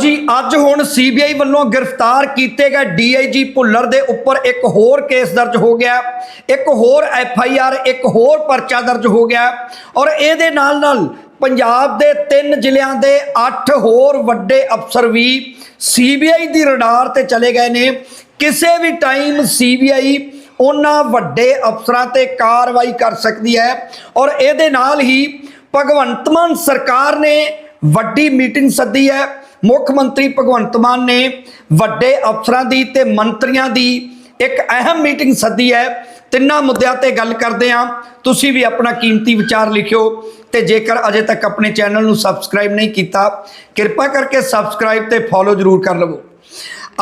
ਜੀ, ਅੱਜ ਹੁਣ ਸੀਬੀਆਈ ਵੱਲੋਂ ਗ੍ਰਿਫਤਾਰ ਕੀਤੇ ਗਏ ਡੀਆਈਜੀ ਭੁੱਲਰ ਦੇ ਉੱਪਰ ਇੱਕ ਹੋਰ ਕੇਸ ਦਰਜ ਹੋ ਗਿਆ। ਇੱਕ ਹੋਰ ਐਫਆਈਆਰ ਇੱਕ ਹੋਰ ਪਰਚਾ ਦਰਜ ਹੋ ਗਿਆ। ਔਰ ਇਹਦੇ ਨਾਲ ਨਾਲ ਪੰਜਾਬ ਦੇ ਤਿੰਨ ਜ਼ਿਲ੍ਹਿਆਂ ਦੇ 8 ਹੋਰ ਵੱਡੇ ਅਫਸਰ ਵੀ ਸੀਬੀਆਈ ਦੀ ਰਡਾਰ ਤੇ ਚਲੇ ਗਏ ਨੇ। ਕਿਸੇ ਵੀ ਟਾਈਮ ਸੀਬੀਆਈ ਉਹਨਾਂ ਵੱਡੇ ਅਫਸਰਾਂ ਤੇ ਕਾਰਵਾਈ ਕਰ ਸਕਦੀ ਹੈ। ਔਰ ਇਹਦੇ ਨਾਲ ਹੀ ਭਗਵੰਤ ਮਾਨ ਸਰਕਾਰ ਨੇ ਵੱਡੀ ਮੀਟਿੰਗ ਸੱਦੀ ਹੈ। ਮੁੱਖ ਮੰਤਰੀ ਭਗਵੰਤ ਮਾਨ ਨੇ ਵੱਡੇ ਅਫਸਰਾਂ ਦੀ ਤੇ ਮੰਤਰੀਆਂ ਦੀ ਇੱਕ ਅਹਿਮ ਮੀਟਿੰਗ ਸੱਦੀ ਹੈ। ਤਿੰਨਾਂ ਮੁੱਦਿਆਂ ਤੇ ਗੱਲ ਕਰਦੇ ਹਾਂ। ਤੁਸੀਂ ਵੀ ਆਪਣਾ ਕੀਮਤੀ ਵਿਚਾਰ ਲਿਖਿਓ ਤੇ ਜੇਕਰ ਅਜੇ ਤੱਕ ਆਪਣੇ ਚੈਨਲ ਨੂੰ ਸਬਸਕ੍ਰਾਈਬ ਨਹੀਂ ਕੀਤਾ, ਕਿਰਪਾ ਕਰਕੇ ਸਬਸਕ੍ਰਾਈਬ ਤੇ ਫੋਲੋ ਜ਼ਰੂਰ ਕਰ ਲਵੋ।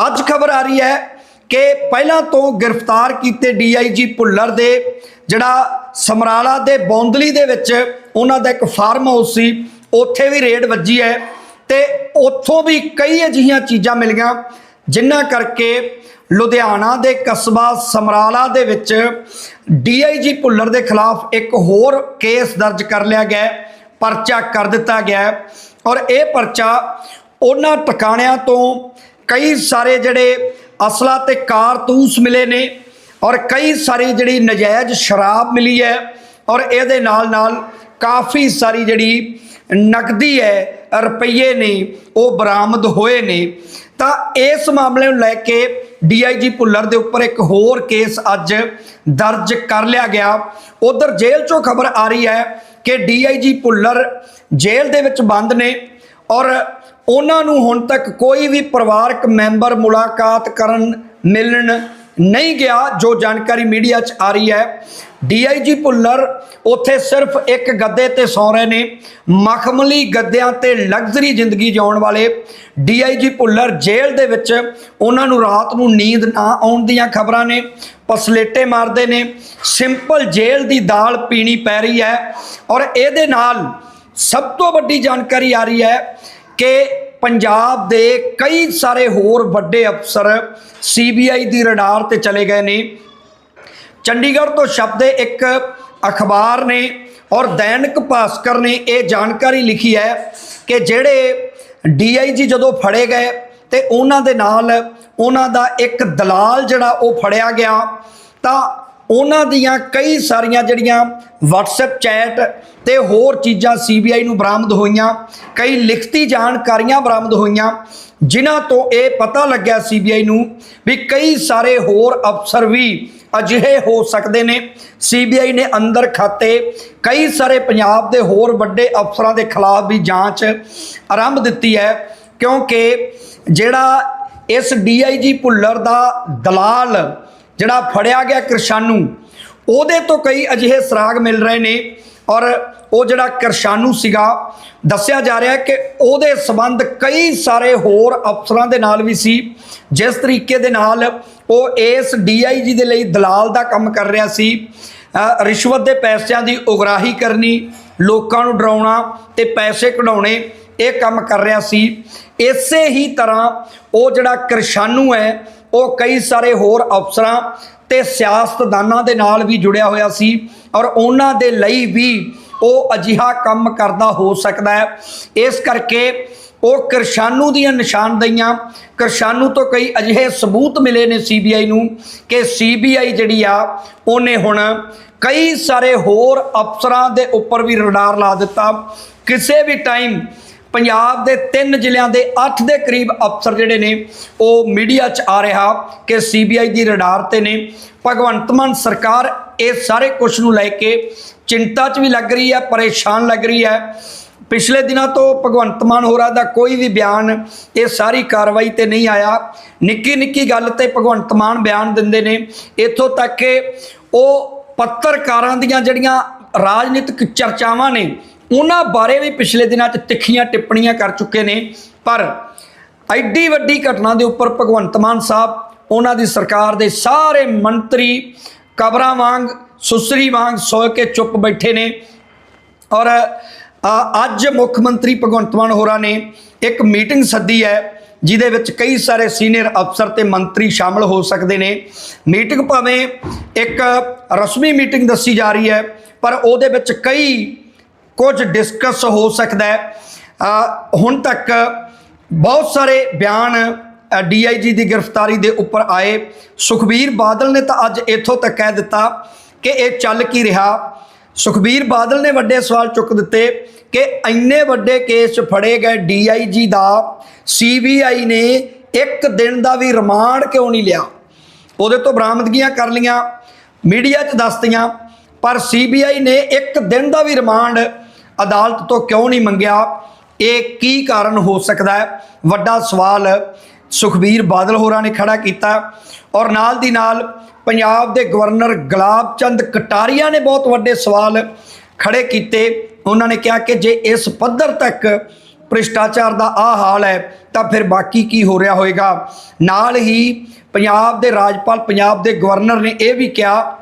ਅੱਜ ਖਬਰ ਆ ਰਹੀ ਹੈ ਕਿ ਪਹਿਲਾਂ ਤੋਂ ਗ੍ਰਿਫਤਾਰ ਕੀਤੇ ਡੀਆਈਜੀ ਭੁੱਲਰ ਦੇ, ਜਿਹੜਾ ਸਮਰਾਲਾ ਦੇ ਬੌਂਦਲੀ ਦੇ ਵਿੱਚ ਉਹਨਾਂ ਦਾ ਇੱਕ ਫਾਰਮ ਹਾਊਸ ਸੀ, ਉੱਥੇ ਵੀ ਰੇਡ ਵੱਜੀ ਹੈ। ਤੇ ਉੱਥੋਂ ਵੀ ਕਈ ਅਜਿਹੀਆਂ ਚੀਜ਼ਾਂ ਮਿਲੀਆਂ ਜਿਨ੍ਹਾਂ ਕਰਕੇ ਲੁਧਿਆਣਾ ਦੇ ਕਸਬਾ ਸਮਰਾਲਾ ਦੇ ਵਿੱਚ ਡੀਆਈਜੀ ਭੁੱਲਰ ਦੇ ਖਿਲਾਫ ਇੱਕ ਹੋਰ ਕੇਸ ਦਰਜ ਕਰ ਲਿਆ ਗਿਆ ਪਰਚਾ ਕਰ ਦਿੱਤਾ ਗਿਆ ਔਰ ਇਹ ਪਰਚਾ ਉਹਨਾਂ ਟਿਕਾਣਿਆਂ ਤੋਂ ਕਈ ਸਾਰੇ ਜਿਹੜੇ ਅਸਲਾ ਤੇ ਕਾਰਤੂਸ ਮਿਲੇ ਨੇ ਔਰ ਕਈ ਸਾਰੀ ਜਿਹੜੀ ਨਜਾਇਜ਼ ਸ਼ਰਾਬ ਮਿਲੀ ਹੈ ਔਰ ਇਹਦੇ ਨਾਲ ਨਾਲ ਕਾਫੀ ਸਾਰੀ ਜਿਹੜੀ ਨਕਦੀ ਹੈ, ਰੁਪਈਏ ਨੇ, ਉਹ ਬਰਾਮਦ ਹੋਏ ਨੇ। ਤਾਂ ਇਸ ਮਾਮਲੇ ਨੂੰ ਲੈ ਕੇ ਡੀਆਈਜੀ ਭੁੱਲਰ ਦੇ ਉੱਪਰ ਇੱਕ ਹੋਰ ਕੇਸ ਅੱਜ ਦਰਜ ਕਰ ਲਿਆ ਗਿਆ। ਉਧਰ ਜੇਲ੍ਹ ਚੋਂ ਖਬਰ ਆ ਰਹੀ ਹੈ ਕਿ ਡੀਆਈਜੀ ਭੁੱਲਰ ਜੇਲ੍ਹ ਦੇ ਵਿੱਚ ਬੰਦ ਨੇ ਔਰ ਉਹਨਾਂ ਨੂੰ ਹੁਣ ਤੱਕ ਕੋਈ ਵੀ ਪਰਿਵਾਰਕ ਮੈਂਬਰ ਮੁਲਾਕਾਤ ਕਰਨ ਮਿਲਣ ਨਹੀਂ ਗਿਆ, ਜੋ ਜਾਣਕਾਰੀ ਮੀਡੀਆ 'ਚ ਆ ਰਹੀ ਹੈ। ਡੀਆਈਜੀ ਭੁੱਲਰ ਉੱਥੇ ਸਿਰਫ ਇੱਕ ਗੱਦੇ ਤੇ ਸੌ ਰਹੇ ਨੇ। ਮਖਮਲੀ ਗੱਦਿਆਂ ਤੇ ਲਗਜ਼ਰੀ ਜ਼ਿੰਦਗੀ ਜਿਉਣ ਵਾਲੇ ਡੀਆਈਜੀ ਭੁੱਲਰ ਜੇਲ੍ਹ ਦੇ ਵਿੱਚ ਉਹਨਾਂ ਨੂੰ ਰਾਤ ਨੂੰ ਨੀਂਦ ਨਾ ਆਉਣ ਦੀਆਂ ਖਬਰਾਂ ਨੇ। ਪਸਲੇਟੇ ਮਾਰਦੇ ਨੇ। ਸਿੰਪਲ ਜੇਲ੍ਹ ਦੀ ਦਾਲ ਪੀਣੀ ਪੈ ਰਹੀ ਹੈ। ਔਰ ਇਹਦੇ ਨਾਲ ਸਭ ਤੋਂ ਵੱਡੀ ਜਾਣਕਾਰੀ ਆ ਰਹੀ ਹੈ ਕਿ ਪੰਜਾਬ ਦੇ ਕਈ ਸਾਰੇ ਹੋਰ ਵੱਡੇ ਅਫਸਰ ਸੀਬੀਆਈ ਦੀ ਰਡਾਰ ਤੇ ਚਲੇ ਗਏ ਨੇ। ਚੰਡੀਗੜ੍ਹ ਤੋਂ ਸ਼ਬਦ ਇੱਕ ਅਖਬਾਰ ਨੇ ਔਰ ਦੈਨਿਕ ਭਾਸਕਰ ਨੇ ਇਹ ਜਾਣਕਾਰੀ ਲਿਖੀ ਹੈ ਕਿ ਜਿਹੜੇ ਡੀਆਈਜੀ ਜਦੋਂ ਫੜੇ ਗਏ ਤੇ ਉਹਨਾਂ ਦੇ ਨਾਲ ਉਹਨਾਂ ਦਾ ਇੱਕ ਦਲਾਲ ਜਿਹੜਾ ਉਹ ਫੜਿਆ ਗਿਆ ਤਾਂ ਉਹਨਾਂ ਦੀਆਂ ਕਈ ਸਾਰੀਆਂ ਜਿਹੜੀਆਂ WhatsApp ਚੈਟ ਤੇ ਹੋਰ ਚੀਜ਼ਾਂ ਸੀਬੀਆਈ ਨੂੰ ਬਰਾਮਦ ਹੋਈਆਂ, ਕਈ ਲਿਖਤੀ ਜਾਣਕਾਰੀਆਂ ਬਰਾਮਦ ਹੋਈਆਂ, ਜਿਨ੍ਹਾਂ ਤੋਂ ਇਹ ਪਤਾ ਲੱਗਿਆ ਸੀਬੀਆਈ ਨੂੰ ਵੀ ਕਈ ਸਾਰੇ ਹੋਰ ਅਫਸਰ ਵੀ ਅਜਿਹੇ ਹੋ ਸਕਦੇ ਨੇ। ਸੀਬੀਆਈ ਨੇ ਅੰਦਰ ਖਾਤੇ ਕਈ ਸਾਰੇ ਪੰਜਾਬ ਦੇ ਹੋਰ ਵੱਡੇ ਅਫਸਰਾਂ ਦੇ ਖਿਲਾਫ ਵੀ ਜਾਂਚ ਆਰੰਭ ਦਿੱਤੀ ਹੈ, ਕਿਉਂਕਿ ਜਿਹੜਾ ਇਸ ਡੀਆਈਜੀ ਭੁੱਲਰ ਦਾ ਦਲਾਲ ਜਿਹੜਾ ਫੜਿਆ ਗਿਆ ਕਿਰਸ਼ਾਨੂ, ਉਹਦੇ ਤੋਂ ਕਈ ਅਜਿਹੇ ਸਰਾਗ ਮਿਲ ਰਹੇ ਨੇ ਔਰ ਉਹ ਜਿਹੜਾ ਕਿਰਸ਼ਾਨੂ ਸੀਗਾ, ਦੱਸਿਆ ਜਾ ਰਿਹਾ ਹੈ ਕਿ ਉਹਦੇ ਸਬੰਧ ਕਈ ਸਾਰੇ ਹੋਰ ਅਫਸਰਾਂ ਦੇ ਨਾਲ ਵੀ ਸੀ। ਜਿਸ ਤਰੀਕੇ ਦੇ ਨਾਲ ਉਹ ਇਸ ਡੀਆਈਜੀ ਦੇ ਲਈ ਦਲਾਲ ਦਾ ਕੰਮ ਕਰ ਰਿਹਾ ਸੀ। ਰਿਸ਼ਵਤ ਦੇ ਪੈਸਿਆਂ ਦੀ ਉਗਰਾਹੀ ਕਰਨੀ, ਲੋਕਾਂ ਨੂੰ ਡਰਾਉਣਾ ਤੇ ਪੈਸੇ ਕਢਾਉਣੇ ਇਹ ਕੰਮ ਕਰ ਰਿਹਾ ਸੀ। ਇਸੇ ਹੀ ਤਰ੍ਹਾਂ ਉਹ ਜਿਹੜਾ ਕਿਰਸ਼ਾਨੂ ਹੈ, ਉਹ ਕਈ ਸਾਰੇ ਹੋਰ ਅਫਸਰਾਂ ਤੇ ਸਿਆਸਤਦਾਨਾਂ ਦੇ ਨਾਲ ਵੀ ਜੁੜਿਆ ਹੋਇਆ ਸੀ ਔਰ ਉਹਨਾਂ ਦੇ ਲਈ ਵੀ ਉਹ ਅਜਿਹਾ ਕੰਮ ਕਰਦਾ ਹੋ ਸਕਦਾ ਹੈ। ਇਸ ਕਰਕੇ ਉਹ ਕਿਰਸ਼ਾਨੂ ਦੀਆਂ ਨਿਸ਼ਾਨਦਈਆਂ, ਕਿਰਸ਼ਾਨੂ ਤੋਂ ਕਈ ਅਜਿਹੇ ਸਬੂਤ ਮਿਲੇ ਨੇ ਸੀਬੀਆਈ ਨੂੰ ਕਿ ਸੀਬੀਆਈ ਜਿਹੜੀ ਆ, ਉਹਨੇ ਹੁਣ ਕਈ ਸਾਰੇ ਹੋਰ ਅਫਸਰਾਂ ਦੇ ਉੱਪਰ ਵੀ ਰਡਾਰ ਲਾ ਦਿੱਤਾ। ਕਿਸੇ ਵੀ ਟਾਈਮ ਪੰਜਾਬ ਦੇ ਤਿੰਨ ਜ਼ਿਲ੍ਹਿਆਂ ਦੇ 8 ਦੇ ਕਰੀਬ ਅਫਸਰ ਜਿਹੜੇ ਨੇ, ਉਹ ਮੀਡੀਆ 'ਚ ਆ ਰਿਹਾ ਕਿ ਸੀਬੀਆਈ ਦੀ ਰਡਾਰ ਤੇ ਨੇ। ਭਗਵੰਤ ਮਾਨ ਸਰਕਾਰ ਇਹ ਸਾਰੇ ਕੁਝ ਨੂੰ ਲੈ ਕੇ ਚਿੰਤਾ 'ਚ ਵੀ ਲੱਗ ਰਹੀ ਹੈ, ਪਰੇਸ਼ਾਨ ਲੱਗ ਰਹੀ ਹੈ। ਪਿਛਲੇ ਦਿਨਾਂ ਤੋਂ ਭਗਵੰਤ ਮਾਨ ਹੋਰਾਂ ਦਾ ਕੋਈ ਵੀ ਬਿਆਨ ਇਹ ਸਾਰੀ ਕਾਰਵਾਈ ਤੇ ਨਹੀਂ ਆਇਆ। ਨਿੱਕੀ ਨਿੱਕੀ ਗੱਲ ਤੇ ਭਗਵੰਤ ਮਾਨ ਬਿਆਨ ਦਿੰਦੇ ਨੇ। ਇੱਥੋਂ ਤੱਕ ਕਿ ਉਹ ਪੱਤਰਕਾਰਾਂ ਦੀਆਂ ਜਿਹੜੀਆਂ ਰਾਜਨੀਤਿਕ ਚਰਚਾਵਾਂ ਨੇ ਉਹਨਾਂ ਬਾਰੇ ਵੀ ਪਿਛਲੇ ਦਿਨਾਂ 'ਚ ਤਿੱਖੀਆਂ ਟਿੱਪਣੀਆਂ ਕਰ ਚੁੱਕੇ ਨੇ, ਪਰ ਐਡੀ ਵੱਡੀ ਘਟਨਾ ਦੇ ਉੱਪਰ ਭਗਵੰਤ ਮਾਨ ਸਾਹਿਬ, ਉਹਨਾਂ ਦੀ ਸਰਕਾਰ ਦੇ ਸਾਰੇ ਮੰਤਰੀ ਕਬਰਾਂ ਵਾਂਗ, ਸੁਸਰੀ ਵਾਂਗ ਸੋਏ ਕੇ ਚੁੱਪ ਬੈਠੇ ਨੇ। ਔਰ ਅੱਜ ਮੁੱਖ ਮੰਤਰੀ ਭਗਵੰਤ ਮਾਨ ਹੋਰਾਂ ਨੇ ਇੱਕ ਮੀਟਿੰਗ ਸੱਦੀ ਹੈ, ਜਿਹਦੇ ਵਿੱਚ ਕਈ ਸਾਰੇ ਸੀਨੀਅਰ ਅਫਸਰ ਤੇ ਮੰਤਰੀ ਸ਼ਾਮਲ ਹੋ ਸਕਦੇ ਨੇ। ਮੀਟਿੰਗ ਭਾਵੇਂ ਇੱਕ ਰਸਮੀ ਮੀਟਿੰਗ ਦੱਸੀ ਜਾ ਰਹੀ ਹੈ, ਪਰ ਉਹਦੇ ਵਿੱਚ ਕਈ ਕੁਝ ਡਿਸਕਸ ਹੋ ਸਕਦਾ ਹੈ। ਹੁਣ ਤੱਕ ਬਹੁਤ ਸਾਰੇ ਬਿਆਨ ਡੀਆਈਜੀ ਦੀ ਗ੍ਰਿਫਤਾਰੀ ਦੇ ਉੱਪਰ ਆਏ। ਸੁਖਬੀਰ ਬਾਦਲ ਨੇ ਤਾਂ ਅੱਜ ਇੱਥੋਂ ਤੱਕ ਕਹਿ ਦਿੱਤਾ ਕਿ ਇਹ ਚੱਲ ਕੀ ਰਿਹਾ। ਸੁਖਬੀਰ ਬਾਦਲ ਨੇ ਵੱਡੇ ਸਵਾਲ ਚੁੱਕ ਦਿੱਤੇ ਕਿ ਇੰਨੇ ਵੱਡੇ ਕੇਸ ਫੜੇ ਗਏ ਡੀਆਈਜੀ ਦਾ। ਸੀਬੀਆਈ ਨੇ ਇੱਕ ਦਿਨ ਦਾ ਵੀ ਰਿਮਾਂਡ ਕਿਉਂ ਨਹੀਂ ਲਿਆ? ਉਹਦੇ ਤੋਂ ਬਰਾਮਦਗੀਆਂ ਕਰ ਲੀਆਂ ਮੀਡੀਆ 'ਚ ਦੱਸਤੀਆਂ, ਪਰ ਸੀਬੀਆਈ ਨੇ ਇੱਕ ਦਿਨ ਦਾ ਵੀ ਰਿਮਾਂਡ ਅਦਾਲਤ ਤੋਂ ਕਿਉਂ ਨਹੀਂ ਮੰਗਿਆ? ਇਹ ਕੀ ਕਾਰਨ ਹੋ ਸਕਦਾ ਹੈ? ਵੱਡਾ ਸਵਾਲ ਸੁਖਬੀਰ ਬਾਦਲ ਹੋਰਾਂ ਨੇ ਖੜਾ ਕੀਤਾ। ਔਰ ਨਾਲ ਦੀ ਨਾਲ ਪੰਜਾਬ ਦੇ ਗਵਰਨਰ ਗੁਲਾਬ ਚੰਦ ਕਟਾਰੀਆ ਨੇ ਬਹੁਤ ਵੱਡੇ ਸਵਾਲ ਖੜੇ ਕੀਤੇ। ਉਹਨਾਂ ਨੇ ਕਿਹਾ ਕਿ ਜੇ ਇਸ ਪੱਧਰ ਤੱਕ ਭ੍ਰਿਸ਼ਟਾਚਾਰ ਦਾ ਆ ਹਾਲ ਹੈ, ਤਾਂ ਫਿਰ ਬਾਕੀ ਕੀ ਹੋ ਰਿਹਾ ਹੋਵੇਗਾ ਨਾਲ ਹੀ ਪੰਜਾਬ ਦੇ ਰਾਜਪਾਲ, ਪੰਜਾਬ ਦੇ ਗਵਰਨਰ ਨੇ ਇਹ ਵੀ ਕਿਹਾ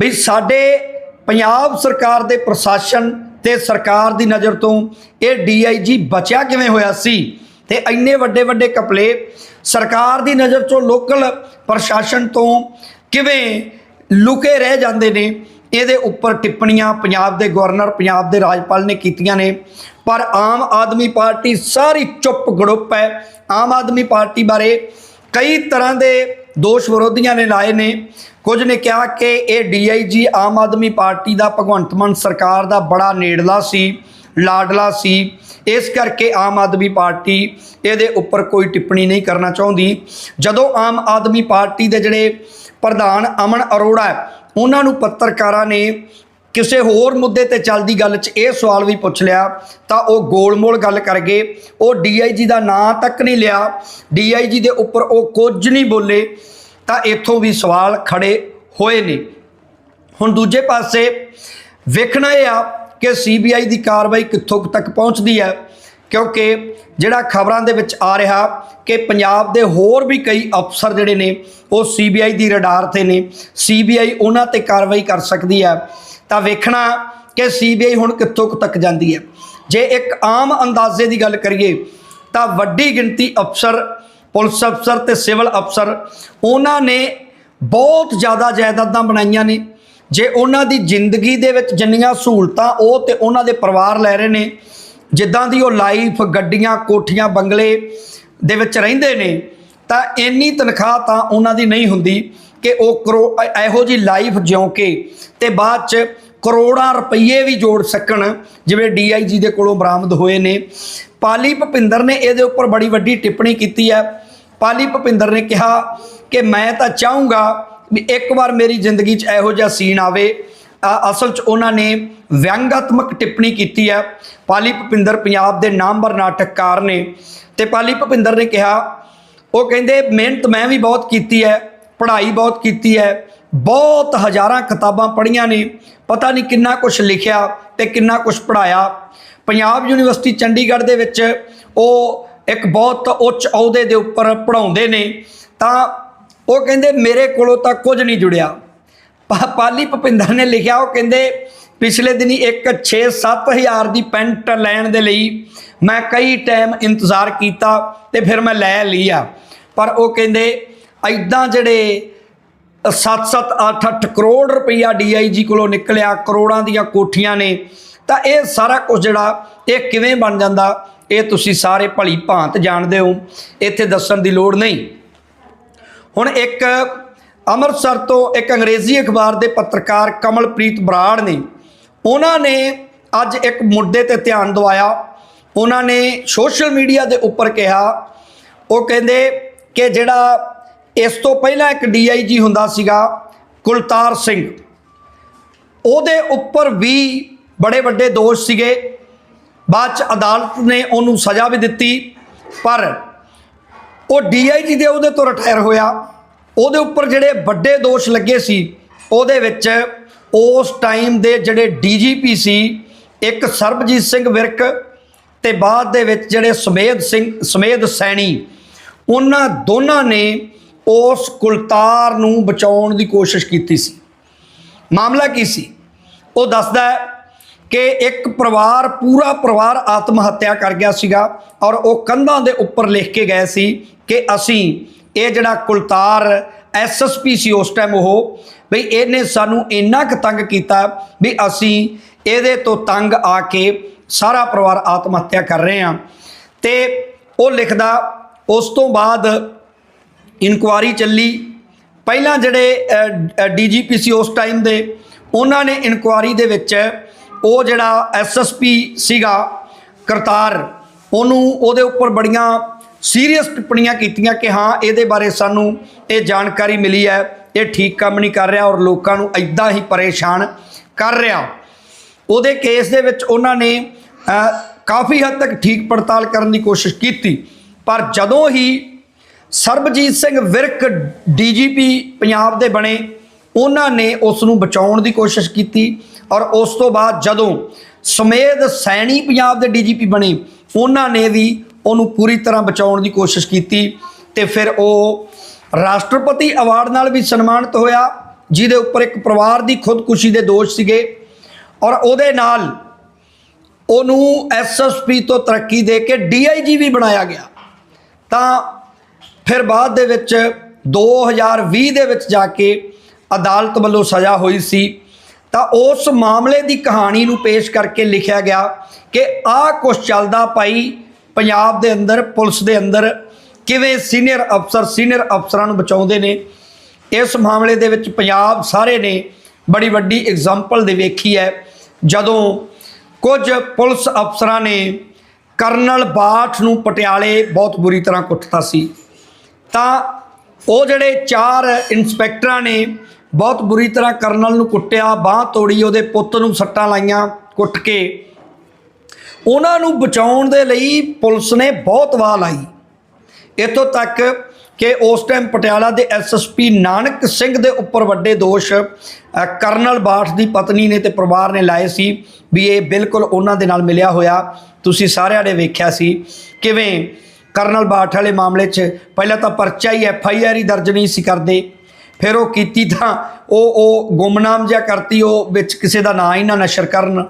ਵੀ ਸਾਡੇ ਪੰਜਾਬ ਸਰਕਾਰ ਦੇ ਪ੍ਰਸ਼ਾਸਨ ਤੇ ਸਰਕਾਰ ਦੀ ਨਜ਼ਰ ਤੋਂ ਇਹ ਡੀਆਈਜੀ ਬਚਿਆ ਕਿਵੇਂ ਹੋਇਆ ਸੀ? ਤੇ ਇੰਨੇ ਵੱਡੇ ਵੱਡੇ ਕਪਲੇ ਸਰਕਾਰ ਦੀ ਨਜ਼ਰ ਤੋਂ ਲੋਕਲ ਪ੍ਰਸ਼ਾਸਨ ਤੋਂ ਕਿਵੇਂ ਲੁਕੇ ਰਹਿ ਜਾਂਦੇ ਨੇ? ਇਹਦੇ ਉੱਪਰ ਟਿੱਪਣੀਆਂ ਪੰਜਾਬ ਦੇ ਗਵਰਨਰ, ਪੰਜਾਬ ਦੇ ਰਾਜਪਾਲ ਨੇ ਕੀਤੀਆਂ ਨੇ। ਪਰ ਆਮ ਆਦਮੀ ਪਾਰਟੀ ਸਾਰੀ ਚੁੱਪ ਗੜੁੱਪ ਹੈ। ਆਮ ਆਦਮੀ ਪਾਰਟੀ ਬਾਰੇ ਕਈ ਤਰ੍ਹਾਂ ਦੇ ਦੋਸ਼ ਵਿਰੋਧੀਆਂ ਨੇ ਲਾਏ ਨੇ। ਕੁਝ ਨੇ ਕਿਹਾ ਕਿ ਇਹ ਡੀਆਈਜੀ ਆਮ ਆਦਮੀ ਪਾਰਟੀ ਦਾ ਭਗਵੰਤ ਮਾਨ ਸਰਕਾਰ ਦਾ ਬੜਾ ਨੇੜਲਾ ਸੀ, ਲਾਡਲਾ ਸੀ। ਇਸ ਕਰਕੇ ਆਮ ਆਦਮੀ ਪਾਰਟੀ ਇਹਦੇ ਉੱਪਰ ਕੋਈ ਟਿੱਪਣੀ ਨਹੀਂ ਕਰਨਾ ਚਾਹੁੰਦੀ। ਜਦੋਂ ਆਮ ਆਦਮੀ ਪਾਰਟੀ ਦੇ ਜਿਹੜੇ ਪ੍ਰਧਾਨ ਅਮਨ ਅਰੋੜਾ ਉਹਨਾਂ ਨੂੰ ਪੱਤਰਕਾਰਾਂ ਨੇ ਕਿਸੇ ਹੋਰ ਮੁੱਦੇ ਤੇ ਚੱਲਦੀ ਗੱਲ 'ਚ ਇਹ ਸਵਾਲ ਵੀ ਪੁੱਛ ਲਿਆ, ਤਾਂ ਉਹ ਗੋਲਮੋਲ ਗੱਲ ਕਰ ਗਏ। ਉਹ ਡੀਆਈਜੀ ਦਾ ਨਾਂ ਤੱਕ ਨਹੀਂ ਲਿਆ। ਡੀਆਈਜੀ ਦੇ ਉੱਪਰ ਉਹ ਕੁਝ ਨਹੀਂ ਬੋਲੇ। ਤਾਂ ਇੱਥੋਂ ਵੀ ਸਵਾਲ ਖੜੇ ਹੋਏ ਨੇ। ਹੁਣ ਦੂਜੇ ਪਾਸੇ ਵੇਖਣਾ ਇਹ ਆ ਕਿ ਸੀਬੀਆਈ ਦੀ ਕਾਰਵਾਈ ਕਿੱਥੋਂ ਕੁ ਤੱਕ ਪਹੁੰਚਦੀ ਹੈ, ਕਿਉਂਕਿ ਜਿਹੜਾ ਖਬਰਾਂ ਦੇ ਵਿੱਚ ਆ ਰਿਹਾ ਕਿ ਪੰਜਾਬ ਦੇ ਹੋਰ ਵੀ ਕਈ ਅਫਸਰ ਜਿਹੜੇ ਨੇ, ਉਹ ਸੀਬੀਆਈ ਦੀ ਰਡਾਰ ਤੇ ਨੇ। ਸੀਬੀਆਈ ਉਹਨਾਂ ਤੇ ਕਾਰਵਾਈ ਕਰ ਸਕਦੀ ਹੈ। ਤਾਂ ਵੇਖਣਾ ਕਿ ਸੀਬੀਆਈ ਹੁਣ ਕਿੱਥੋਂ ਕੁ ਤੱਕ ਜਾਂਦੀ ਹੈ। ਜੇ ਇੱਕ ਆਮ ਅੰਦਾਜ਼ੇ ਦੀ ਗੱਲ ਕਰੀਏ, ਤਾਂ ਵੱਡੀ ਗਿਣਤੀ ਅਫਸਰ ਪੁਲਿਸ ਅਫਸਰ ਤੇ ਸਿਵਲ ਅਫਸਰ, ਉਹਨਾਂ ਨੇ ਬਹੁਤ ਜ਼ਿਆਦਾ ਜਾਇਦਾਦਾਂ ਬਣਾਈਆਂ ਨੇ। ਜੇ ਉਹਨਾਂ ਦੀ ਜ਼ਿੰਦਗੀ ਦੇ ਵਿੱਚ ਜਿੰਨੀਆਂ ਸਹੂਲਤਾਂ ਉਹ ਤੇ ਉਹਨਾਂ ਦੇ ਪਰਿਵਾਰ ਲੈ ਰਹੇ ਨੇ, ਜਿੱਦਾਂ ਦੀ ਉਹ ਲਾਈਫ, ਗੱਡੀਆਂ, ਕੋਠੀਆਂ, ਬੰਗਲੇ ਦੇ ਵਿੱਚ ਰਹਿੰਦੇ ਨੇ, ਤਾਂ ਇੰਨੀ ਤਨਖਾਹ ਤਾਂ ਉਹਨਾਂ ਦੀ ਨਹੀਂ ਹੁੰਦੀ ਕਿ ਉਹ ਕਰੋ, ਇਹੋ ਜੀ ਲਾਈਫ ਜਿਉਂ ਕੇ ਤੇ ਬਾਅਦ ਚ ਕਰੋੜਾਂ ਰੁਪਏ ਵੀ ਜੋੜ ਸਕਣ, ਜਿਵੇਂ ਡੀਆਈਜੀ ਦੇ ਕੋਲੋਂ ਬਰਾਮਦ ਹੋਏ ਨੇ। ਪਾਲੀ ਭਪਿੰਦਰ ਨੇ ਇਹਦੇ ਉੱਪਰ ਬੜੀ ਵੱਡੀ ਟਿੱਪਣੀ ਕੀਤੀ ਹੈ। ਪਾਲੀ ਭਪਿੰਦਰ ਨੇ ਕਿਹਾ ਕਿ ਮੈਂ ਤਾਂ ਚਾਹੂੰਗਾ ਵੀ ਇੱਕ ਵਾਰ ਮੇਰੀ ਜ਼ਿੰਦਗੀ 'ਚ ਇਹੋ ਜਿਹਾ ਸੀਨ ਆਵੇ। ਅਸਲ 'ਚ ਉਹਨਾਂ ਨੇ ਵਿਅੰਗਾਤਮਕ ਟਿੱਪਣੀ ਕੀਤੀ ਹੈ। ਪਾਲੀ ਭਪਿੰਦਰ ਪੰਜਾਬ ਦੇ ਨਾਮਵਰ ਨਾਟਕਕਾਰ ਨੇ ਤੇ ਪਾਲੀ ਭਪਿੰਦਰ ਨੇ ਕਿਹਾ, ਉਹ ਕਹਿੰਦੇ, ਮਿਹਨਤ ਮੈਂ ਵੀ ਬਹੁਤ ਕੀਤੀ ਹੈ, ਪੜ੍ਹਾਈ ਬਹੁਤ ਕੀਤੀ ਹੈ, ਬਹੁਤ ਹਜ਼ਾਰਾਂ ਕਿਤਾਬਾਂ ਪੜ੍ਹੀਆਂ ਨੇ, ਪਤਾ ਨਹੀਂ ਕਿੰਨਾ ਕੁਝ ਲਿਖਿਆ ਤੇ ਕਿੰਨਾ ਕੁਝ ਪੜ੍ਹਾਇਆ। ਪੰਜਾਬ ਯੂਨੀਵਰਸਿਟੀ ਚੰਡੀਗੜ੍ਹ ਦੇ ਵਿੱਚ ਉਹ ਇੱਕ ਬਹੁਤ ਉੱਚ ਅਹੁਦੇ ਦੇ ਉੱਪਰ ਪੜ੍ਹਾਉਂਦੇ ਨੇ, ਤਾਂ ਉਹ ਕਹਿੰਦੇ ਮੇਰੇ ਕੋਲੋਂ ਤਾਂ ਕੁਝ ਨਹੀਂ ਜੁੜਿਆ। ਪਾ- ਪਾਲੀ ਭਪਿੰਦਰ ਨੇ ਲਿਖਿਆ, ਉਹ ਕਹਿੰਦੇ ਪਿਛਲੇ ਦਿਨੀ ਇੱਕ 6-7 ਹਜ਼ਾਰ ਦੀ ਪੈਂਟ ਲੈਣ ਦੇ ਲਈ ਮੈਂ ਕਈ ਟਾਈਮ ਇੰਤਜ਼ਾਰ ਕੀਤਾ ਤੇ ਫਿਰ ਮੈਂ ਲੈ ਲਈ ਆ। ਪਰ ਉਹ ਕਹਿੰਦੇ ਐਦਾਂ ਜਿਹੜੇ 7-7 8-8 ਕਰੋੜ ਰੁਪਈਆ ਡੀਆਈਜੀ ਕੋਲੋਂ ਨਿਕਲਿਆ, ਕਰੋੜਾਂ ਦੀਆਂ ਕੋਠੀਆਂ ਨੇ, ਤਾਂ ਇਹ ਸਾਰਾ ਕੁਝ ਜਿਹੜਾ, ਇਹ ਕਿਵੇਂ ਬਣ ਜਾਂਦਾ? ਇਹ ਤੁਸੀਂ ਸਾਰੇ ਭਲੀ ਭਾਂਤ ਜਾਣਦੇ ਹੋ, ਇੱਥੇ ਦੱਸਣ ਦੀ ਲੋੜ ਨਹੀਂ। ਹੁਣ ਇੱਕ ਅੰਮ੍ਰਿਤਸਰ ਤੋਂ ਇੱਕ ਅੰਗਰੇਜ਼ੀ ਅਖਬਾਰ ਦੇ ਪੱਤਰਕਾਰ ਕਮਲਪ੍ਰੀਤ ਬਰਾੜ ਨੇ, ਉਹਨਾਂ ਨੇ ਅੱਜ ਇੱਕ ਮੁੱਦੇ ਤੇ ਧਿਆਨ ਦਿਵਾਇਆ। ਉਹਨਾਂ ਨੇ ਸੋਸ਼ਲ ਮੀਡੀਆ ਦੇ ਉੱਪਰ ਕਿਹਾ, ਉਹ ਕਹਿੰਦੇ ਕਿ ਜਿਹੜਾ ਇਸ ਤੋਂ ਪਹਿਲਾਂ ਇੱਕ ਡੀਆਈਜੀ ਹੁੰਦਾ ਸੀਗਾ, ਕੁਲਤਾਰ ਸਿੰਘ, ਉਹਦੇ ਉੱਪਰ ਵੀ ਬੜੇ ਵੱਡੇ ਦੋਸ਼ ਸੀਗੇ। ਬਾਅਦ ਚ ਅਦਾਲਤ ਨੇ ਉਹਨੂੰ ਸਜ਼ਾ ਵੀ ਦਿੱਤੀ, ਪਰ ਉਹ ਡੀਆਈਜੀ ਦੇ ਉਹਦੇ ਤੋਂ ਰਿਟਾਇਰ ਹੋਇਆ। ਉਹਦੇ ਉੱਪਰ ਜਿਹੜੇ ਵੱਡੇ ਦੋਸ਼ ਲੱਗੇ ਸੀ, ਉਹਦੇ ਵਿੱਚ ਉਸ ਟਾਈਮ ਦੇ ਜਿਹੜੇ ਡੀਜੀਪੀ ਸੀ, ਇੱਕ ਸਰਬਜੀਤ ਸਿੰਘ ਵਿਰਕ ਤੇ ਬਾਅਦ ਦੇ ਵਿੱਚ ਜਿਹੜੇ ਸਮੇਧ ਸਿੰਘ, ਸਮੇਧ ਸੈਣੀ, ਉਹਨਾਂ ਦੋਨਾਂ ਨੇ ਉਸ ਕੁਲਤਾਰ ਨੂੰ ਬਚਾਉਣ ਦੀ ਕੋਸ਼ਿਸ਼ ਕੀਤੀ ਸੀ। ਮਾਮਲਾ ਕੀ ਸੀ? ਉਹ ਦੱਸਦਾ ਹੈ ਕਿ ਇੱਕ ਪਰਿਵਾਰ, ਪੂਰਾ ਪਰਿਵਾਰ ਆਤਮ ਹੱਤਿਆ ਕਰ ਗਿਆ ਸੀਗਾ ਔਰ ਉਹ ਕੰਧਾਂ ਦੇ ਉੱਪਰ ਲਿਖ ਕੇ ਗਏ ਸੀ ਕਿ ਅਸੀਂ ਇਹ ਜਿਹੜਾ ਕੁਲਤਾਰ ਐਸਐਸਪੀ ਸੀ ਉਸ ਟਾਈਮ ਉਹ ਵੀ ਇਹਨੇ ਸਾਨੂੰ ਇੰਨਾ ਕੁ ਤੰਗ ਕੀਤਾ ਵੀ ਅਸੀਂ ਇਹਦੇ ਤੋਂ ਤੰਗ ਆ ਕੇ ਸਾਰਾ ਪਰਿਵਾਰ ਆਤਮ ਹੱਤਿਆ ਕਰ ਰਹੇ ਹਾਂ। ਤੇ ਉਹ ਲਿਖਦਾ, ਉਸ ਤੋਂ ਬਾਅਦ ਇਨਕੁਆਰੀ ਚੱਲੀ। ਪਹਿਲਾਂ ਜਿਹੜੇ ਡੀਜੀਪੀ ਸੀ ਉਸ ਟਾਈਮ ਦੇ, ਉਹਨਾਂ ਨੇ ਇਨਕੁਆਰੀ ਦੇ ਵਿੱਚ ਉਹ ਜਿਹੜਾ ਐਸਐਸਪੀ ਸੀਗਾ ਕਰਤਾਰ, ਉਹਨੂੰ ਉਹਦੇ ਉੱਪਰ ਬੜੀਆਂ ਸੀਰੀਅਸ ਟਿੱਪਣੀਆਂ ਕੀਤੀਆਂ ਕਿ ਹਾਂ, ਇਹਦੇ ਬਾਰੇ ਸਾਨੂੰ ਇਹ ਜਾਣਕਾਰੀ ਮਿਲੀ ਹੈ, ਇਹ ਠੀਕ ਕੰਮ ਨਹੀਂ ਕਰ ਰਿਹਾ ਔਰ ਲੋਕਾਂ ਨੂੰ ਐਦਾਂ ਹੀ ਪਰੇਸ਼ਾਨ ਕਰ ਰਿਹਾ। ਉਹਦੇ ਕੇਸ ਦੇ ਵਿੱਚ ਉਹਨਾਂ ਨੇ ਕਾਫੀ ਹੱਦ ਤੱਕ ਠੀਕ ਪੜਤਾਲ ਕਰਨ ਦੀ ਕੋਸ਼ਿਸ਼ ਕੀਤੀ। ਪਰ ਜਦੋਂ ਹੀ ਸਰਬਜੀਤ ਸਿੰਘ ਵਿਰਕ ਡੀਜੀਪੀ ਪੰਜਾਬ ਦੇ ਬਣੇ, ਉਹਨਾਂ ਨੇ ਉਸ ਨੂੰ ਬਚਾਉਣ ਦੀ ਕੋਸ਼ਿਸ਼ ਕੀਤੀ। ਔਰ ਉਸ ਤੋਂ ਬਾਅਦ ਜਦੋਂ ਸਮੇਧ ਸੈਣੀ ਪੰਜਾਬ ਦੇ ਡੀਜੀਪੀ ਬਣੇ, ਉਹਨਾਂ ਨੇ ਵੀ ਉਹਨੂੰ ਪੂਰੀ ਤਰ੍ਹਾਂ ਬਚਾਉਣ ਦੀ ਕੋਸ਼ਿਸ਼ ਕੀਤੀ ਤੇ ਫਿਰ ਉਹ ਰਾਸ਼ਟਰਪਤੀ ਅਵਾਰਡ ਨਾਲ ਵੀ ਸਨਮਾਨਿਤ ਹੋਇਆ, ਜਿਹਦੇ ਉੱਪਰ ਇੱਕ ਪਰਿਵਾਰ ਦੀ ਖੁਦਕੁਸ਼ੀ ਦੇ ਦੋਸ਼ ਸੀਗੇ ਔਰ ਉਹਦੇ ਨਾਲ ਉਹਨੂੰ ਐਸਐਸਪੀ ਤੋਂ ਤਰੱਕੀ ਦੇ ਕੇ ਡੀਆਈਜੀ ਵੀ ਬਣਾਇਆ ਗਿਆ। ਤਾਂ ਫਿਰ ਬਾਅਦ ਦੇ ਵਿੱਚ 2020 ਦੇ ਵਿੱਚ ਜਾ ਕੇ ਅਦਾਲਤ ਵੱਲੋਂ ਸਜ਼ਾ ਹੋਈ ਸੀ। ਤਾਂ ਉਸ ਮਾਮਲੇ ਦੀ ਕਹਾਣੀ ਨੂੰ ਪੇਸ਼ ਕਰਕੇ ਲਿਖਿਆ ਗਿਆ ਕਿ ਆਹ ਕੁਝ ਚੱਲਦਾ ਭਾਈ ਪੰਜਾਬ ਦੇ ਅੰਦਰ, ਪੁਲਿਸ ਦੇ ਅੰਦਰ, ਕਿਵੇਂ ਸੀਨੀਅਰ ਅਫਸਰ ਸੀਨੀਅਰ ਅਫਸਰਾਂ ਨੂੰ ਬਚਾਉਂਦੇ ਨੇ। ਇਸ ਮਾਮਲੇ ਦੇ ਵਿੱਚ ਪੰਜਾਬ ਸਾਰੇ ਨੇ ਬੜੀ ਵੱਡੀ ਐਗਜ਼ਾਮਪਲ ਦੇ ਵੇਖੀ ਹੈ। ਜਦੋਂ ਕੁਝ ਪੁਲਿਸ ਅਫਸਰਾਂ ਨੇ ਕਰਨਲ ਬਾਠ ਨੂੰ ਪਟਿਆਲੇ ਬਹੁਤ ਬੁਰੀ ਤਰ੍ਹਾਂ ਕੁੱਟਤਾ ਸੀ, ਤਾਂ ਉਹ ਜਿਹੜੇ ਚਾਰ ਇਨਸਪੈਕਟਰਾਂ ਨੇ ਬਹੁਤ ਬੁਰੀ ਤਰ੍ਹਾਂ ਕਰਨਲ ਨੂੰ ਕੁੱਟਿਆ, ਬਾਹ ਤੋੜੀ, ਉਹਦੇ ਪੁੱਤ ਨੂੰ ਸੱਟਾਂ ਲਾਈਆਂ ਕੁੱਟ ਕੇ। ਉਹਨਾਂ ਨੂੰ ਬਚਾਉਣ ਦੇ ਲਈ ਪੁਲਿਸ ਨੇ ਬਹੁਤ ਵਾਹ ਲਾਈ। ਇੱਥੋਂ ਤੱਕ ਕਿ ਉਸ ਟਾਈਮ ਪਟਿਆਲਾ ਦੇ ਐਸਐਸਪੀ ਨਾਨਕ ਸਿੰਘ ਦੇ ਉੱਪਰ ਵੱਡੇ ਦੋਸ਼ ਕਰਨਲ ਬਾਠ ਦੀ ਪਤਨੀ ਨੇ ਤੇ ਪਰਿਵਾਰ ਨੇ ਲਾਏ ਸੀ ਵੀ ਇਹ ਬਿਲਕੁਲ ਉਹਨਾਂ ਦੇ ਨਾਲ ਮਿਲਿਆ ਹੋਇਆ। ਤੁਸੀਂ ਸਾਰਿਆਂ ਨੇ ਵੇਖਿਆ ਸੀ ਕਿਵੇਂ ਕਰਨਲ ਬਾਠ ਵਾਲੇ ਮਾਮਲੇ 'ਚ ਪਹਿਲਾਂ ਤਾਂ ਪਰਚਾ ਹੀ ਐਫ ਆਈ ਆਰ ਹੀ ਦਰਜ ਨਹੀਂ ਸੀ ਕਰਦੇ। ਫਿਰ ਉਹ ਕੀਤੀ ਤਾਂ ਉਹ ਉਹ ਗੁੰਮਨਾਮ ਜਿਹਾ ਕਰਤੀ, ਉਹ ਵਿੱਚ ਕਿਸੇ ਦਾ ਨਾਂ ਹੀ ਨਾ ਨਸ਼ਰ ਕਰਨ।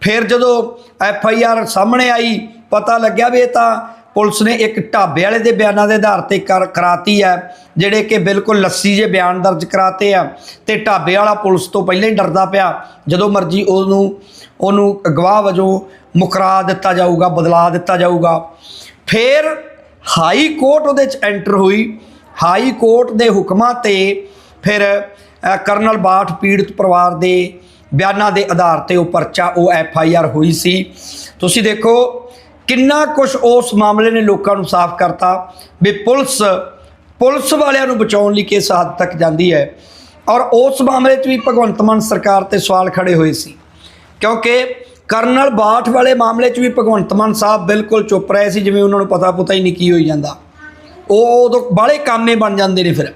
ਫਿਰ ਜਦੋਂ ਐਫ ਆਈ ਆਰ ਸਾਹਮਣੇ ਆਈ, ਪਤਾ ਲੱਗਿਆ ਵੀ ਇਹ ਤਾਂ ਪੁਲਿਸ ਨੇ ਇੱਕ ਢਾਬੇ ਵਾਲੇ ਦੇ ਬਿਆਨਾਂ ਦੇ ਆਧਾਰ ਤੇ ਕਰ, ਕਰਾਤੀ ਹੈ, ਜਿਹੜੇ ਕਿ ਬਿਲਕੁਲ ਲੱਸੀ ਜੇ ਬਿਆਨ ਦਰਜ ਕਰਾਤੇ ਆ ਤੇ ਢਾਬੇ ਵਾਲਾ ਪੁਲਿਸ ਤੋਂ ਪਹਿਲਾਂ ਹੀ ਡਰਦਾ ਪਿਆ, ਜਦੋਂ ਮਰਜ਼ੀ ਉਹਨੂੰ ਉਹਨੂੰ ਗਵਾਹ ਵਜੋਂ ਮੁਕਰਾ ਦਿੱਤਾ ਜਾਊਗਾ, ਬਦਲਾ ਦਿੱਤਾ ਜਾਊਗਾ। ਫਿਰ ਹਾਈ ਕੋਰਟ ਉਹਦੇ ਚ ਐਂਟਰ ਹੋਈ। ਹਾਈ ਕੋਰਟ ਦੇ ਹੁਕਮਾਂ ਤੇ ਫਿਰ ਕਰਨਲ ਬਾਠ ਪੀੜਤ ਪਰਿਵਾਰ ਦੇ ਬਿਆਨਾਂ ਦੇ ਆਧਾਰ ਤੇ ਉਹ ਪਰਚਾ ਉਹ ਐਫ ਆਈ ਆਰ ਹੋਈ ਸੀ। ਤੁਸੀਂ ਦੇਖੋ ਕਿੰਨਾ ਕੁਝ ਉਸ ਮਾਮਲੇ ਨੇ ਲੋਕਾਂ ਨੂੰ ਸਾਫ਼ ਕਰਤਾ ਵੀ ਪੁਲਿਸ ਪੁਲਿਸ ਵਾਲਿਆਂ ਨੂੰ ਬਚਾਉਣ ਲਈ ਕਿਸ ਹੱਦ ਤੱਕ ਜਾਂਦੀ ਹੈ। ਔਰ ਉਸ ਮਾਮਲੇ 'ਚ ਵੀ ਭਗਵੰਤ ਮਾਨ ਸਰਕਾਰ ਤੇ ਸਵਾਲ ਖੜੇ ਹੋਏ ਸੀ। ਕਿਉਂਕਿ ਕਰਨਲ ਬਾਠ ਵਾਲੇ ਮਾਮਲੇ 'ਚ ਵੀ ਭਗਵੰਤ ਮਾਨ ਸਾਹਿਬ ਬਿਲਕੁਲ ਚੁੱਪ ਰਹੇ ਸੀ, ਜਿਵੇਂ ਉਹਨਾਂ ਨੂੰ ਪਤਾ ਪੁਤਾ ਹੀ ਨਹੀਂ ਕੀ ਹੋਈ ਜਾਂਦਾ। ਉਹ ਉਦੋਂ ਬਾਹਲੇ ਕਾਮੇ ਬਣ ਜਾਂਦੇ ਨੇ ਫਿਰ।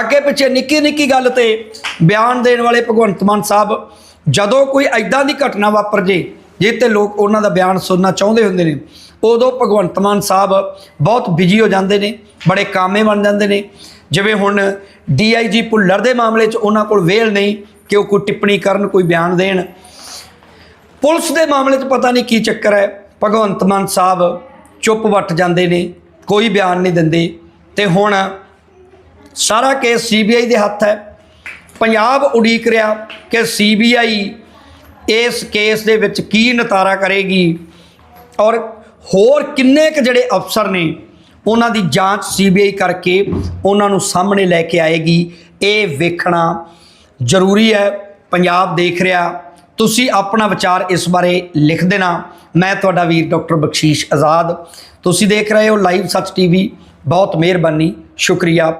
ਅੱਗੇ ਪਿੱਛੇ ਨਿੱਕੀ ਨਿੱਕੀ ਗੱਲ ਤੇ ਬਿਆਨ ਦੇਣ ਵਾਲੇ ਭਗਵੰਤ ਮਾਨ ਸਾਹਿਬ, ਜਦੋਂ ਕੋਈ ਐਦਾਂ ਦੀ ਘਟਨਾ ਵਾਪਰ ਜੇ ਜਿਹ ਤੇ ਲੋਕ ਉਹਨਾਂ ਦਾ ਬਿਆਨ ਸੁਣਨਾ ਚਾਹੁੰਦੇ ਹੁੰਦੇ ਨੇ, ਉਦੋਂ ਭਗਵੰਤ ਮਾਨ ਸਾਹਿਬ ਬਹੁਤ ਬਿਜ਼ੀ ਹੋ ਜਾਂਦੇ ਨੇ, ਬੜੇ ਕਾਮੇ ਬਣ ਜਾਂਦੇ ਨੇ। ਜਿਵੇਂ ਹੁਣ ਡੀਆਈਜੀ ਭੁੱਲਰ ਦੇ ਮਾਮਲੇ 'ਚ ਉਹਨਾਂ ਕੋਲ ਵੇਲ ਨਹੀਂ ਕਿ ਉਹ ਕੋਈ ਟਿੱਪਣੀ ਕਰਨ, ਕੋਈ ਬਿਆਨ ਦੇਣ। ਪੁਲਿਸ ਦੇ ਮਾਮਲੇ 'ਚ ਪਤਾ ਨਹੀਂ ਕੀ ਚੱਕਰ ਹੈ, ਭਗਵੰਤ ਮਾਨ ਸਾਹਿਬ ਚੁੱਪ ਵੱਟ ਜਾਂਦੇ ਨੇ। ਕੋਈ ਬਿਆਨ ਨਹੀਂ ਦਿੰਦੇ। ਤੇ ਹੁਣ ਸਾਰਾ ਕੇਸ ਸੀਬੀਆਈ ਦੇ ਹੱਥ ਹੈ। ਪੰਜਾਬ ਉਡੀਕ ਰਿਹਾ ਕਿ ਸੀਬੀਆਈ ਇਸ ਕੇਸ ਦੇ ਵਿੱਚ ਕੀ ਨਤਾਰਾ ਕਰੇਗੀ ਔਰ ਹੋਰ ਕਿੰਨੇ ਕੁ ਜਿਹੜੇ ਅਫਸਰ ਨੇ ਉਹਨਾਂ ਦੀ ਜਾਂਚ ਸੀਬੀਆਈ ਕਰਕੇ ਉਹਨਾਂ ਨੂੰ ਸਾਹਮਣੇ ਲੈ ਕੇ ਆਏਗੀ। ਇਹ ਵੇਖਣਾ ਜ਼ਰੂਰੀ ਹੈ। ਪੰਜਾਬ ਦੇਖ ਰਿਹਾ। ਤੁਸੀਂ ਆਪਣਾ ਵਿਚਾਰ ਇਸ ਬਾਰੇ ਲਿਖ ਦੇਣਾ। ਮੈਂ ਤੁਹਾਡਾ ਵੀਰ ਡਾਕਟਰ ਬਖਸ਼ੀਸ਼ ਆਜ਼ਾਦ। ਤੁਸੀਂ ਦੇਖ ਰਹੇ ਹੋ ਲਾਈਵ ਸੱਚ ਟੀਵੀ। ਬਹੁਤ ਮਿਹਰਬਾਨੀ। ਸ਼ੁਕਰੀਆ।